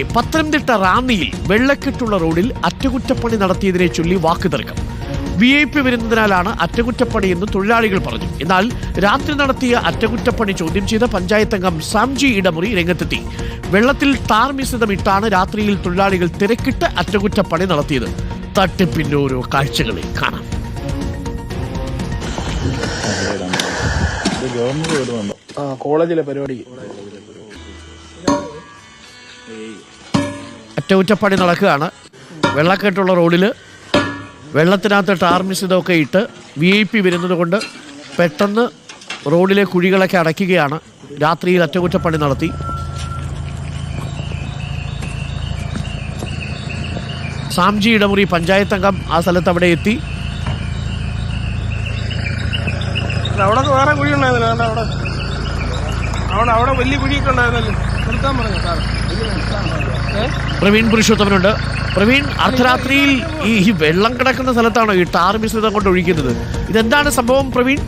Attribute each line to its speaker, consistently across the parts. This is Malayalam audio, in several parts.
Speaker 1: പത്തനംതിട്ട റാന്നിയിൽ വെള്ളക്കെട്ടുള്ള റോഡിൽ അറ്റകുറ്റപ്പണി നടത്തിയതിനെ ചൊല്ലി വാക്കുതർക്കം വി ഐ പി വരുന്നതിനാലാണ് അറ്റകുറ്റപ്പണി എന്ന് തൊഴിലാളികൾ പറഞ്ഞു. എന്നാൽ രാത്രി നടത്തിയ അറ്റകുറ്റപ്പണി ചോദ്യം ചെയ്ത പഞ്ചായത്ത് അംഗം സാംജി ഇടമുറി രംഗത്തെത്തി. വെള്ളത്തിൽ താർ മിശ്രിതമിട്ടാണ് രാത്രിയിൽ തൊഴിലാളികൾ തിരക്കിട്ട് അറ്റകുറ്റപ്പണി നടത്തിയത്. തട്ടിപ്പിന്റെ ഓരോ കാഴ്ചകളിൽ കാണാം.
Speaker 2: കോളേജിലെ പരിപാടിക്ക്
Speaker 1: അറ്റകുറ്റപ്പണി നടക്കുകയാണ്. വെള്ളക്കെട്ടുള്ള റോഡിൽ വെള്ളത്തിനകത്ത് ടാർ ഇതൊക്കെ ഇട്ട് വി ഐ പി വരുന്നത് കൊണ്ട് പെട്ടെന്ന് റോഡിലെ കുഴികളൊക്കെ അടയ്ക്കുകയാണ്. രാത്രിയിൽ അറ്റകുറ്റപ്പണി നടത്തി. സാംജി ഇടമുറി പഞ്ചായത്ത് അംഗം ആ സ്ഥലത്ത് അവിടെ എത്തി.
Speaker 2: അവിടെ വേറെ കുഴി അവിടെ അവിടെ വലിയ കുഴിയൊക്കെ ഉണ്ടായിരുന്നല്ലോ. നിർത്താൻ പറഞ്ഞു
Speaker 1: പ്രവീൺ പുരുഷോത്തമനുണ്ട്. പ്രവീൺ അർദ്ധരാത്രിയിൽ ഈ വെള്ളം കിടക്കുന്ന സ്ഥലത്താണോ ഈ ടാർ മിശ്രിതം കൊണ്ട് ഒഴിക്കുന്നത്? ഇതെന്താണ് സംഭവം പ്രവീൺ?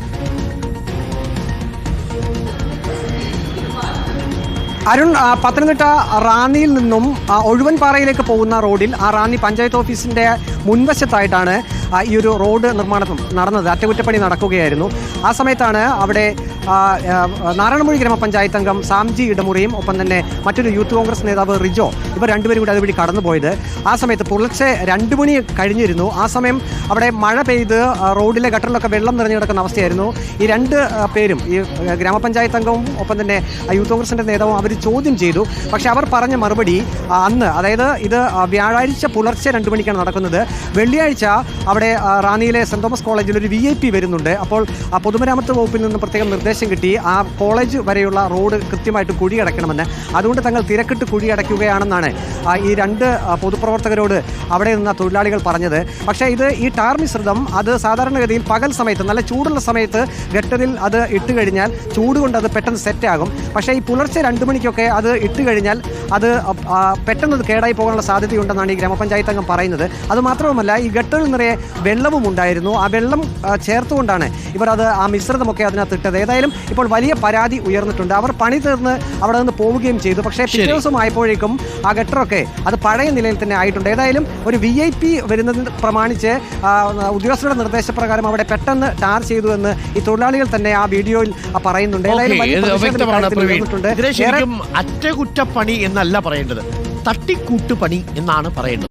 Speaker 3: അരുൺ പത്തനംതിട്ട റാന്നിയിൽ നിന്നും ഒഴുവൻപാറയിലേക്ക് പോകുന്ന റോഡിൽ ആ റാന്നി പഞ്ചായത്ത് ഓഫീസിന്റെ മുൻവശത്തായിട്ടാണ് ഈ ഒരു റോഡ് നിർമ്മാണം നടന്നത് അറ്റകുറ്റപ്പണി നടക്കുകയായിരുന്നു. ആ സമയത്താണ് അവിടെ നാരായണമൊഴി ഗ്രാമപഞ്ചായത്ത് അംഗം സാംജി ഇടമുറിയും ഒപ്പം തന്നെ മറ്റൊരു യൂത്ത് കോൺഗ്രസ് നേതാവ് റിജോ ഇവർ രണ്ടുപേരും കൂടി അതുവഴി കടന്നുപോയത്. ആ സമയത്ത് പുലർച്ചെ രണ്ട് മണി കഴിഞ്ഞിരുന്നു. ആ സമയം അവിടെ മഴ പെയ്ത് റോഡിലെ ഗട്ടറിലൊക്കെ വെള്ളം നിറഞ്ഞു കിടക്കുന്ന അവസ്ഥയായിരുന്നു. ഈ രണ്ട് പേരും ഈ ഗ്രാമപഞ്ചായത്ത് അംഗവും ഒപ്പം തന്നെ യൂത്ത് കോൺഗ്രസിന്റെ നേതാവും അവർ ചോദ്യം ചെയ്തു. പക്ഷെ അവർ പറഞ്ഞ മറുപടി അന്ന് അതായത് ഇത് വ്യാഴാഴ്ച പുലർച്ചെ രണ്ട് മണിക്കാണ് നടക്കുന്നത്. വെള്ളിയാഴ്ച അവിടെ റാന്നിയിലെ സെന്റ് തോമസ് കോളേജിൽ ഒരു വി ഐ പി വരുന്നുണ്ട്. അപ്പോൾ പൊതുമരാമത്ത് വകുപ്പിൽ നിന്ന് പ്രത്യേകം നിർദ്ദേശം കിട്ടി. ആ കോളേജ് വരെയുള്ള റോഡ് കൃത്യമായിട്ട് കുഴിയടക്കണമെന്ന് അതുകൊണ്ട് തങ്ങൾ തിരക്കിട്ട് കുഴിയടയ്ക്കുകയാണെന്നാണ് ഈ രണ്ട് പൊതുപ്രവർത്തകരോട് അവിടെ നിന്ന തൊഴിലാളികൾ പറഞ്ഞത്. പക്ഷേ ഇത് ഈ ടാർ മിശ്രിതം അത് സാധാരണഗതിയിൽ പകൽ സമയത്ത് നല്ല ചൂടുള്ള സമയത്ത് ഗട്ടറിൽ അത് ഇട്ട് കഴിഞ്ഞാൽ ചൂട് കൊണ്ട് അത് പെട്ടെന്ന് സെറ്റാകും പക്ഷേ ഈ പുലർച്ചെ രണ്ട് മണിക്കൊക്കെ അത് ഇട്ട് കഴിഞ്ഞാൽ അത് പെട്ടെന്ന് അത് കേടായി പോകാനുള്ള സാധ്യതയുണ്ടെന്നാണ് ഈ ഗ്രാമപഞ്ചായത്ത് അംഗം പറയുന്നത്. അത് മാത്രവുമല്ല ഈ ഗട്ടറിൽ നിറയെ വെള്ളവും ഉണ്ടായിരുന്നു. ആ വെള്ളം ചേർത്തുകൊണ്ടാണ് ഇവർ അത് ആ മിശ്രിതമൊക്കെ അതിനകത്ത് ഇട്ടത്. ഏതായാലും ഇപ്പോൾ വലിയ പരാതി ഉയർന്നിട്ടുണ്ട്. അവർ പണി തീർന്ന് അവിടെ നിന്ന് പോവുകയും ചെയ്തു. പക്ഷേ പിറ്റേ ദിവസം ആയപ്പോഴേക്കും ആ ഗട്ടറൊക്കെ അത് പഴയ നിലയിൽ തന്നെ ആയിട്ടുണ്ട്. ഏതായാലും ഒരു വി ഐ പി വരുന്നതിന് പ്രമാണിച്ച് ഉദ്യോഗസ്ഥരുടെ നിർദ്ദേശപ്രകാരം അവിടെ പെട്ടെന്ന് ടാർ ചെയ്തു എന്ന് ഈ തൊഴിലാളികൾ തന്നെ ആ വീഡിയോയിൽ പറയുന്നുണ്ട്. ഏതായാലും
Speaker 1: ഓക്കേ,
Speaker 3: വലിയ പ്രതിഷേധം
Speaker 1: അറ്റകുറ്റപ്പണി എന്നല്ല പറയേണ്ടത്. തട്ടിക്കൂട്ടുപണി എന്നാണ് പറയേണ്ടത്.